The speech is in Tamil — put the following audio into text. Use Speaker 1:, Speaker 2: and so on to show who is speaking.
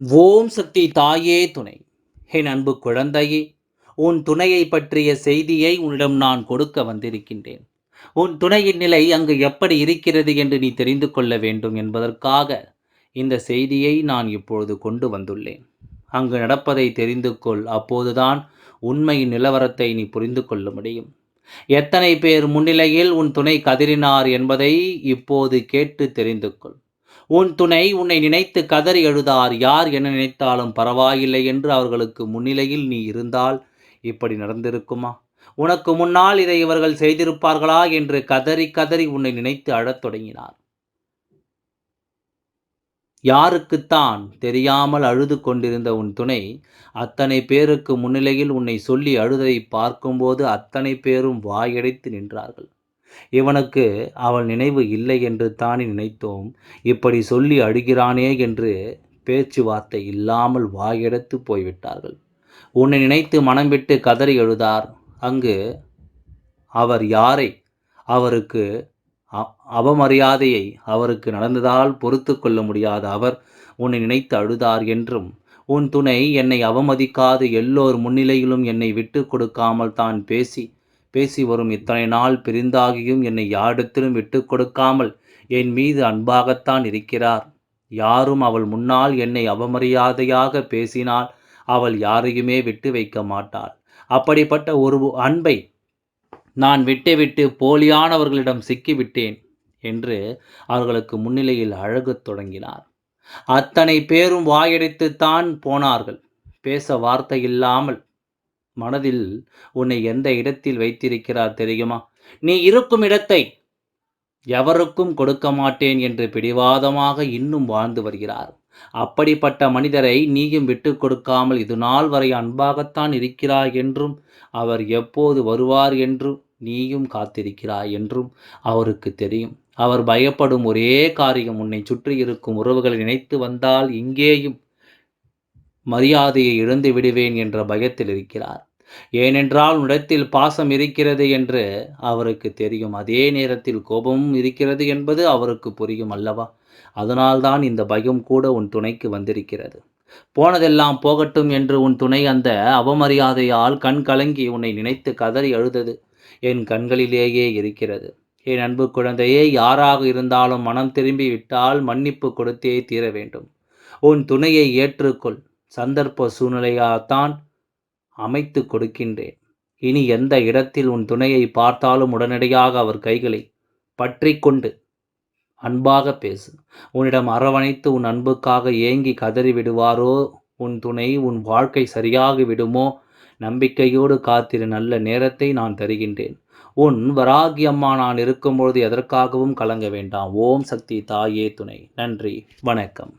Speaker 1: ஓம் சக்தி தாயே துணை. என் அன்பு குழந்தையே உன் துணையை பற்றிய செய்தியை உன்னிடம் நான் கொடுக்க வந்திருக்கின்றேன். உன் துணையின் நிலை அங்கு எப்படி இருக்கிறது என்று நீ தெரிந்து கொள்ள வேண்டும் என்பதற்காக இந்த செய்தியை நான் இப்பொழுது கொண்டு வந்துள்ளேன். அங்கு நடப்பதை தெரிந்து கொள் அப்போதுதான் உண்மையின் நிலவரத்தை நீ புரிந்து கொள்ள முடியும். எத்தனை பேர் முன்னிலையில் உன் துணை கதிரினார் என்பதை இப்போது கேட்டு தெரிந்து கொள். உன் துணை உன்னை நினைத்து கதறி எழுதார். யார் என்ன நினைத்தாலும் பரவாயில்லை என்று அவர்களுக்கு முன்னிலையில் நீ இருந்தால் இப்படி நடந்திருக்குமா? உனக்கு முன்னால் இதை இவர்கள் செய்திருப்பார்களா என்று கதறி கதறி உன்னை நினைத்து அழத் தொடங்கினார். யாருக்குத்தான் தெரியாமல் அழுது கொண்டிருந்த உன் துணை அத்தனை பேருக்கு முன்னிலையில் உன்னை சொல்லி அழுதை பார்க்கும்போது அத்தனை பேரும் வாயடைத்து நின்றார்கள். இவனுக்கு அவள் நினைவு இல்லை என்று தானே நினைத்தோம். இப்படி சொல்லி அழுகிறானே என்று பேச்சுவார்த்தை இல்லாமல் வாயெடுத்து போய்விட்டார்கள். உன்னை நினைத்து மனம் விட்டு கதறி எழுதார். அங்கு அவர் யாரை? அவருக்கு அவமரியாதையை அவருக்கு நடந்ததால் பொறுத்து கொள்ள முடியாத அவர் உன்னை நினைத்து அழுதார் என்றும் உன் துணை என்னை அவமதிக்காது எல்லோர் முன்னிலையிலும் என்னை விட்டு கொடுக்காமல் தான் பேசி பேசி வரும் இத்தனை நாள் பிரிந்தாகியும் என்னை யாரிடத்திலும் விட்டு கொடுக்காமல் என் மீது அன்பாகத்தான் இருக்கிறார். யாரும் அவள் முன்னால் என்னை அவமரியாதையாக பேசினால் அவள் யாரையுமே விட்டு வைக்க மாட்டாள். அப்படிப்பட்ட ஒரு அன்பை நான் விட்டுவிட்டு போலியானவர்களிடம் சிக்கிவிட்டேன் என்று அவர்களுக்கு முன்னிலையில் அழகத் தொடங்கினார். அத்தனை பேரும் வாயடித்துத்தான் போனார்கள். பேச வார்த்தை இல்லாமல் மனதில் உன்னை எந்த இடத்தில் வைத்திருக்கிறார் தெரியுமா? நீ இருக்கும் இடத்தை எவருக்கும் கொடுக்க மாட்டேன் என்று பிடிவாதமாக இன்னும் வாழ்ந்து வருகிறார். அப்படிப்பட்ட மனிதரை நீயும் விட்டு கொடுக்காமல் இது நாள் வரை அன்பாகத்தான் இருக்கிறாய் என்றும் அவர் எப்போது வருவார் என்றும் நீயும் காத்திருக்கிறாய் என்றும் அவருக்கு தெரியும். அவர் பயப்படும் ஒரே காரியம் உன்னை சுற்றி இருக்கும் உறவுகளை நினைத்து வந்தால் இங்கேயும் மரியாதையை இழந்து விடுவேன் என்ற பயத்தில் இருக்கிறார். ஏனென்றால் உன்னிடத்தில் பாசம் இருக்கிறது என்று அவருக்கு தெரியும். அதே நேரத்தில் கோபமும் இருக்கிறது என்பது அவருக்கு புரியும் அல்லவா? அதனால்தான் இந்த பயம் கூட உன் துணைக்கு வந்திருக்கிறது. போனதெல்லாம் போகட்டும் என்று உன் துணை அந்த அவமரியாதையால் கண் கலங்கி உன்னை நினைத்து கதறி அழுதது. என் கண்களிலேயே இருக்கிறது. என் அன்பு குழந்தையே யாராக இருந்தாலும் மனம் திரும்பி விட்டால் மன்னிப்பு கொடுத்தே தீர வேண்டும். உன் துணையை ஏற்றுக்கொள். சந்தர்ப்ப சூழ்நிலையாகத்தான் அமைத்து கொடுக்கின்றேன். இனி எந்த இடத்தில் உன் துணையை பார்த்தாலும் உடனடியாக அவர் கைகளை பற்றி கொண்டு அன்பாக பேசு. உன்னிடம் அரவணைத்து உன் அன்புக்காக ஏங்கி கதறி விடுவாரோ உன் துணை உன் வாழ்க்கை சரியாகி விடுமோ? நம்பிக்கையோடு காத்திரு நல்ல நேரத்தை நான் தருகின்றேன். உன் வராகியம்மா நான் இருக்கும்பொழுது எதற்காகவும் கலங்க வேண்டாம். ஓம் சக்தி தாயே துணை. நன்றி வணக்கம்.